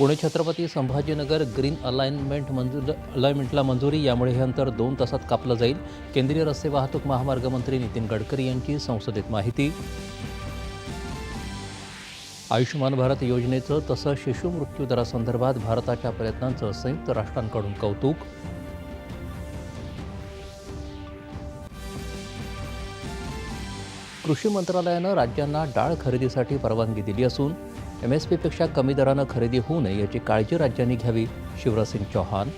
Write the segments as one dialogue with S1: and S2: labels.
S1: Pune Chhatrapati Sambhajinagar green alignment मंजूर अलाइनमेंटला मंजुरी यामुळे हे अंतर दोन तासात कापलं जाईल. केंद्रीय रस्ते वाहतूक महामार्ग मंत्री नितीन गडकरी यांची संसदेत माहिती. आयुष्यमान भारत योजनेचं तसं शिशु मृत्यू दरासंदर्भात भारताच्या प्रयत्नांचं संयुक्त राष्ट्रांकडून कौतुक. कृषी मंत्रालयानं राज्यांना डाळ खरेदीसाठी परवानगी दिली असून एम एस पीपेक्षा कमी दरानं खरेदी होऊ नये याची काळजी राज्यांनी घ्यावी शिवराजसिंग चौहान.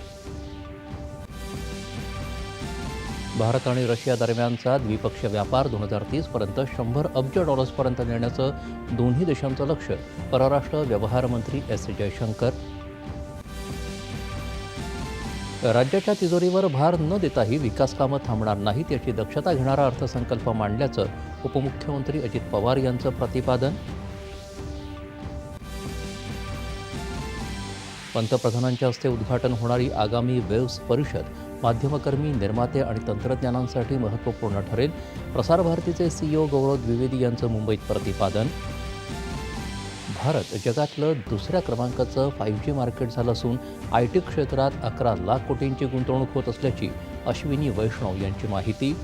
S1: भारत आणि रशिया दरम्यानचा द्विपक्षीय व्यापार दोन हजार तीसपर्यंत शंभर अब्ज डॉलर्सपर्यंत नेण्याचं दोन्ही देशांचं लक्ष परराष्ट्र व्यवहार मंत्री एस जयशंकर राज्याच्या तिजोरीवर भार न देताही विकास कामं थांबणार नाहीत याची दक्षता घेणारा अर्थसंकल्प मांडल्याचं उपमुख्यमंत्री अजित पवार यांचं प्रतिपादन. पंतप्रधानांच्या हस्ते उद्घाटन होणारी आगामी वेव्स परिषद माध्यमकर्मी निर्माते आणि तंत्रज्ञानांसाठी महत्त्वपूर्ण ठरेल. प्रसारभारतीचे सीईओ गौरव द्विवेदी यांचं मुंबईत प्रतिपादन. भारत जगातलं दुसऱ्या क्रमांकाचं फाईव्ह जी मार्केट झालं असून आय टी क्षेत्रात अकरा लाख कोटींची गुंतवणूक होत असल्याची अश्विनी वैष्णव यांची माहिती.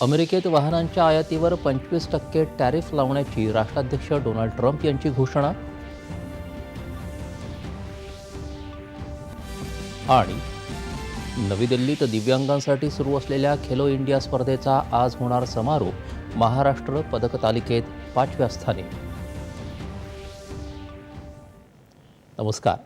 S1: अमेरिकेत वाहनांच्या आयातीवर पंचवीस टक्के टॅरिफ लावण्याची राष्ट्राध्यक्ष डोनाल्ड ट्रम्प यांची घोषणा. आणि नवी दिल्लीत दिव्यांगांसाठी सुरू असलेल्या खेलो इंडिया स्पर्धेचा आज होणार समारोप महाराष्ट्र पदक तालिकेत पाचव्या स्थानी. नमस्कार.